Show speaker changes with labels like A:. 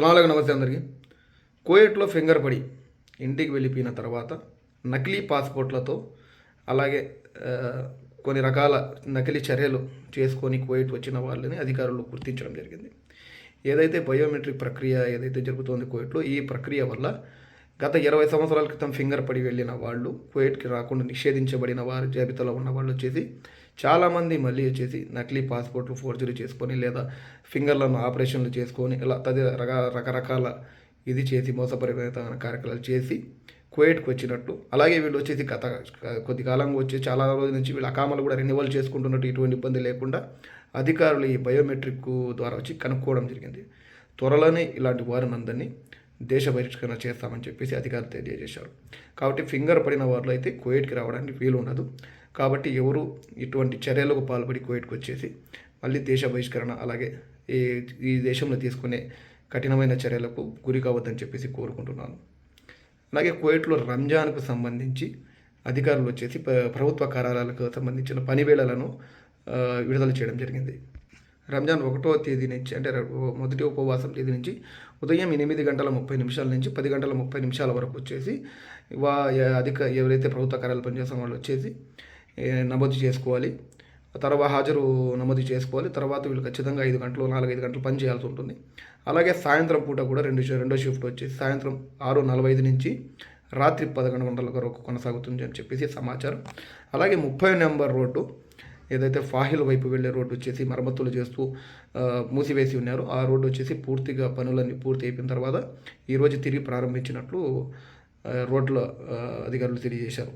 A: సలాంలకు నమస్తే అందరికీ. కోయట్లో ఫింగర్ పడి ఇంటికి వెళ్ళిపోయిన తర్వాత నకిలీ పాస్పోర్ట్లతో అలాగే కొన్ని రకాల నకిలీ చర్యలు చేసుకొని కోయట్ వచ్చిన వాళ్ళని అధికారులు గుర్తించడం జరిగింది. ఏదైతే బయోమెట్రిక్ ప్రక్రియ ఏదైతే జరుగుతోంది కోయట్లో ఈ ప్రక్రియ వల్ల గత ఇరవై సంవత్సరాల క్రితం ఫింగర్ పడి వెళ్ళిన వాళ్ళు కువైట్కి రాకుండా నిషేధించబడిన వారి జాబితాలో ఉన్న వాళ్ళు వచ్చేసి చాలామంది మళ్ళీ వచ్చేసి నకిలీ పాస్పోర్ట్లు ఫోర్జరీ చేసుకొని లేదా ఫింగర్లను ఆపరేషన్లు చేసుకొని ఇలా తది రక రకరకాల ఇది చేసి మోసపరిమితమైన కార్యక్రమాలు చేసి కువైట్కి వచ్చినట్టు. అలాగే వీళ్ళు వచ్చేసి గత కొద్ది కాలంగా వచ్చి చాలా రోజుల నుంచి వీళ్ళు అకామాలు కూడా రెన్యువల్ చేసుకుంటున్నట్టు ఎటువంటి ఇబ్బంది లేకుండా అధికారులు ఈ బయోమెట్రిక్ ద్వారా వచ్చి కనుక్కోవడం జరిగింది. త్వరలోనే ఇలాంటి వారిని అందరినీ దేశ బహిష్కరణ చేస్తామని చెప్పేసి అధికారులు తెలియజేశారు. కాబట్టి ఫింగర్ పడిన వారిలో అయితే కువైట్కి రావడానికి వీలు ఉండదు. కాబట్టి ఎవరు ఇటువంటి చర్యలకు పాల్పడి కువైట్కి వచ్చేసి మళ్ళీ దేశ బహిష్కరణ అలాగే ఈ ఈ దేశంలో తీసుకునే కఠినమైన చర్యలకు గురి కావద్దని చెప్పేసి కోరుకుంటున్నాను. అలాగే కువైట్లో రంజాన్కు సంబంధించి అధికారులు వచ్చేసి ప్రభుత్వ కార్యాలయాలకు సంబంధించిన పనివేళలను విడుదల చేయడం జరిగింది. రంజాన్ ఒకటో తేదీ నుంచి అంటే మొదటి ఉపవాసం తేదీ నుంచి ఉదయం ఎనిమిది గంటల ముప్పై నిమిషాల నుంచి పది గంటల ముప్పై నిమిషాల వరకు వచ్చేసి వా అధిక ఎవరైతే ప్రభుత్వ కార్యాలయాలు పనిచేసిన వాళ్ళు వచ్చేసి నమోదు చేసుకోవాలి. తర్వాత హాజరు నమోదు చేసుకోవాలి. తర్వాత వీళ్ళు ఖచ్చితంగా ఐదు గంటలు నాలుగైదు గంటలు పని చేయాల్సి ఉంటుంది. అలాగే సాయంత్రం పూట కూడా రెండు రెండో షిఫ్ట్ వచ్చేసి సాయంత్రం ఆరు నలభై ఐదు నుంచి రాత్రి పదకొండు గంటల వరకు కొనసాగుతుంది అని చెప్పేసి సమాచారం. అలాగే ముప్పై నెంబర్ రోడ్డు ఏదైతే ఫాహిల్ వైపు వెళ్ళే రోడ్డు వచ్చేసి మరమ్మతులు చేస్తూ మూసివేసి ఉన్నారు. ఆ రోడ్డు వచ్చేసి పూర్తిగా పనులన్నీ పూర్తి అయిపోయిన తర్వాత ఈరోజు తిరిగి ప్రారంభించినట్లు రోడ్ల అధికారులు తెలియజేశారు.